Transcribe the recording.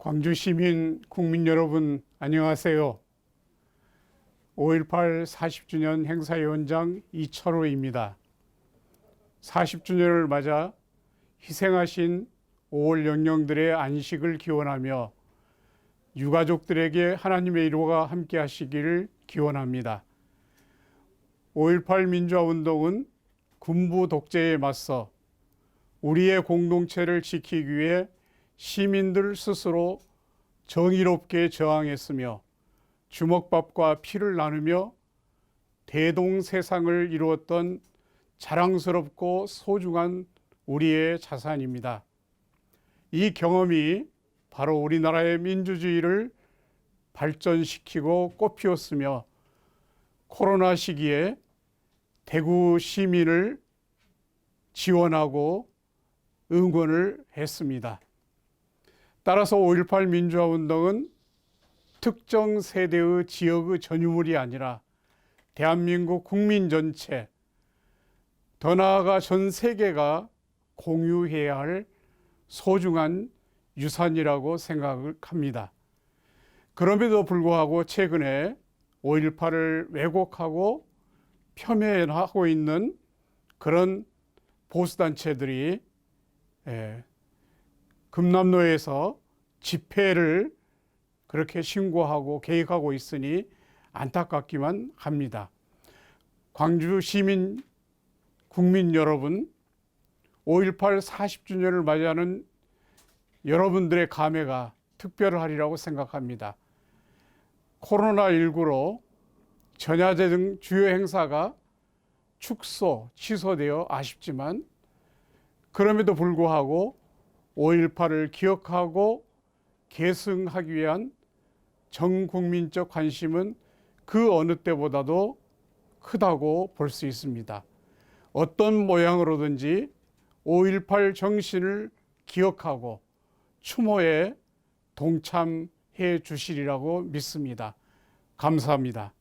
광주 시민 국민 여러분 안녕하세요. 5.18 40주년 행사위원장 이철호입니다. 40주년을 맞아 희생하신 5월 영령들의 안식을 기원하며 유가족들에게 하나님의 일호가 함께 하시기를 기원합니다. 5.18 민주화운동은 군부 독재에 맞서 우리의 공동체를 지키기 위해 시민들 스스로 정의롭게 저항했으며 주먹밥과 피를 나누며 대동 세상을 이루었던 자랑스럽고 소중한 우리의 자산입니다. 이 경험이 바로 우리나라의 민주주의를 발전시키고 꽃피웠으며 코로나 시기에 대구 시민을 지원하고 응원을 했습니다. 따라서 5.18 민주화 운동은 특정 세대의 지역의 전유물이 아니라 대한민국 국민 전체, 더 나아가 전 세계가 공유해야 할 소중한 유산이라고 생각을 합니다. 그럼에도 불구하고 최근에 5.18을 왜곡하고 폄훼하고 있는 그런 보수단체들이 예, 금남로에서 집회를 그렇게 신고하고 계획하고 있으니 안타깝기만 합니다. 광주 시민 국민 여러분, 5.18 40주년을 맞이하는 여러분들의 감회가 특별하리라고 생각합니다. 코로나19로 전야제 등 주요 행사가 축소, 취소되어 아쉽지만 그럼에도 불구하고 5.18을 기억하고 계승하기 위한 전 국민적 관심은 그 어느 때보다도 크다고 볼 수 있습니다. 어떤 모양으로든지 5.18 정신을 기억하고 추모에 동참해 주시리라고 믿습니다. 감사합니다.